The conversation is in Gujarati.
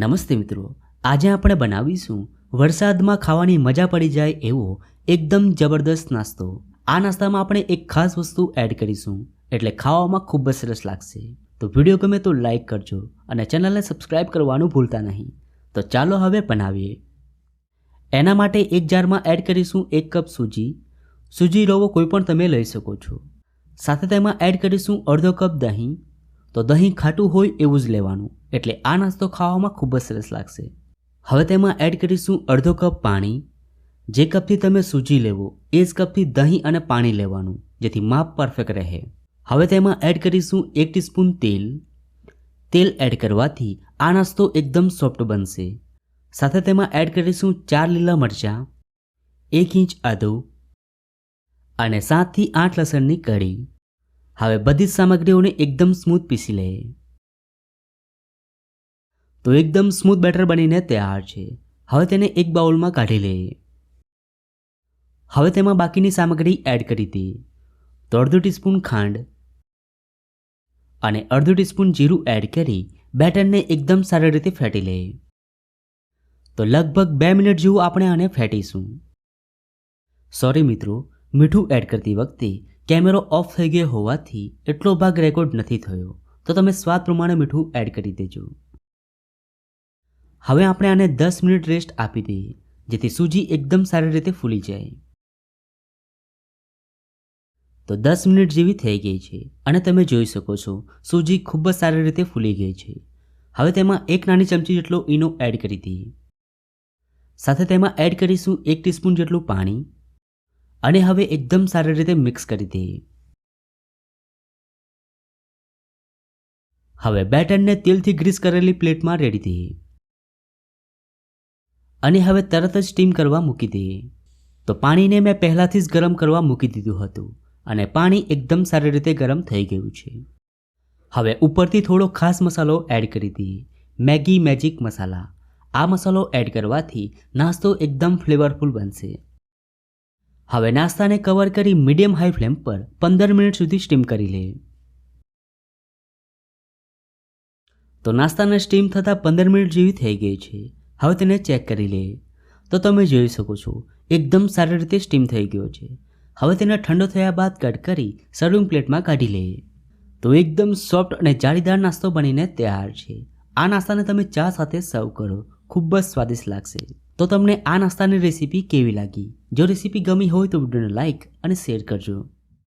નમસ્તે મિત્રો, આજે આપણે બનાવીશું વરસાદમાં ખાવાની મજા પડી જાય એવો એકદમ જબરદસ્ત નાસ્તો. આ નાસ્તામાં આપણે એક ખાસ વસ્તુ એડ કરીશું, એટલે ખાવામાં ખૂબ જ સરસ લાગશે. તો વીડિયો ગમે તો લાઈક કરજો અને ચેનલને સબસ્ક્રાઈબ કરવાનું ભૂલતા નહીં. તો ચાલો હવે બનાવીએ. એના માટે એક જારમાં એડ કરીશું એક કપ સૂજી સૂજી રવો કોઈ પણ તમે લઈ શકો છો. સાથે તેમાં એડ કરીશું અડધો કપ દહીં. તો દહીં ખાટું હોય એવું જ લેવાનું. એટલે આ નાસ્તો ખાવામાં ખૂબ જ સરસ લાગશે. હવે તેમાં એડ કરીશું અડધો કપ પાણી. જે કપથી તમે સૂજી લેવો, એ જ કપથી દહીં અને પાણી લેવાનું, જેથી માપ પરફેક્ટ રહે. હવે તેમાં એડ કરીશું એક ટીસ્પૂન તેલ. તેલ એડ કરવાથી આ નાસ્તો એકદમ સોફ્ટ બનશે. સાથે તેમાં એડ કરીશું ચાર લીલા મરચાં, એક ઇંચ આદુ અને સાતથી આઠ લસણની કળી. હવે બધી જ સામગ્રીઓને એકદમ સ્મૂથ પીસી લઈએ તો એકદમ સ્મૂથ બેટર બનીને તૈયાર છે. હવે તેને એક બાઉલમાં કાઢી લઈએ. હવે તેમાં બાકીની સામગ્રી એડ કરી દઈએ તો અડધો ટીસ્પૂન ખાંડ અને અડધો ટીસ્પૂન જીરું એડ કરી બેટરને એકદમ સારી રીતે ફેટી લઈએ. તો લગભગ બે મિનિટ જેવું આપણે આને ફેટીશું. સોરી મિત્રો, મીઠું એડ કરતી વખતે કેમેરો ઓફ થઈ ગયો હોવાથી એટલો ભાગ રેકોર્ડ નથી થયો. તો તમે સ્વાદ પ્રમાણે મીઠું એડ કરી દેજો. હવે આપણે આને દસ મિનિટ રેસ્ટ આપી દઈએ, જેથી સૂજી એકદમ સારી રીતે ફૂલી જાય. તો દસ મિનિટ જેવી થઈ ગઈ છે, અને તમે જોઈ શકો છો, સૂજી ખૂબ જ સારી રીતે ફૂલી ગઈ છે. હવે તેમાં એક નાની ચમચી જેટલો ઈનો એડ કરી દઈએ. સાથે તેમાં એડ કરીશું એક ટીસ્પૂન જેટલું પાણી, અને હવે એકદમ સારી રીતે મિક્સ કરી દઈએ. હવે બેટરને તેલથી ગ્રીસ કરેલી પ્લેટમાં રેડી દઈએ. અને હવે તરત જ સ્ટીમ કરવા મૂકી દઈએ તો પાણીને મેં પહેલાંથી જ ગરમ કરવા મૂકી દીધું હતું અને પાણી એકદમ સારી રીતે ગરમ થઈ ગયું છે. હવે ઉપરથી થોડો ખાસ મસાલો એડ કરી દઈએ મેગી મેજિક મસાલા. આ મસાલો એડ કરવાથી નાસ્તો એકદમ ફ્લેવરફુલ બનશે. હવે નાસ્તાને કવર કરી મીડિયમ હાઈ ફ્લેમ પર પંદર મિનિટ સુધી સ્ટીમ કરી લે. તો નાસ્તાને સ્ટીમ થતાં પંદર મિનિટ જેવી થઈ ગઈ છે. હવે તેને ચેક કરી લઈએ તો તમે જોઈ શકો છો, એકદમ સારી રીતે સ્ટીમ થઈ ગયો છે. હવે તેને ઠંડો થયા બાદ કટ કરી સર્વિંગ પ્લેટમાં કાઢી લઈએ તો એકદમ સોફ્ટ અને જાળીદાર નાસ્તો બનીને તૈયાર છે. આ નાસ્તાને તમે ચા સાથે સર્વ કરો. ખૂબ જ સ્વાદિષ્ટ લાગશે. તો તમને આ નાસ્તાની રેસીપી કેવી લાગી? જો રેસીપી ગમી હોય તો વિડીયોને લાઇક અને શેર કરજો.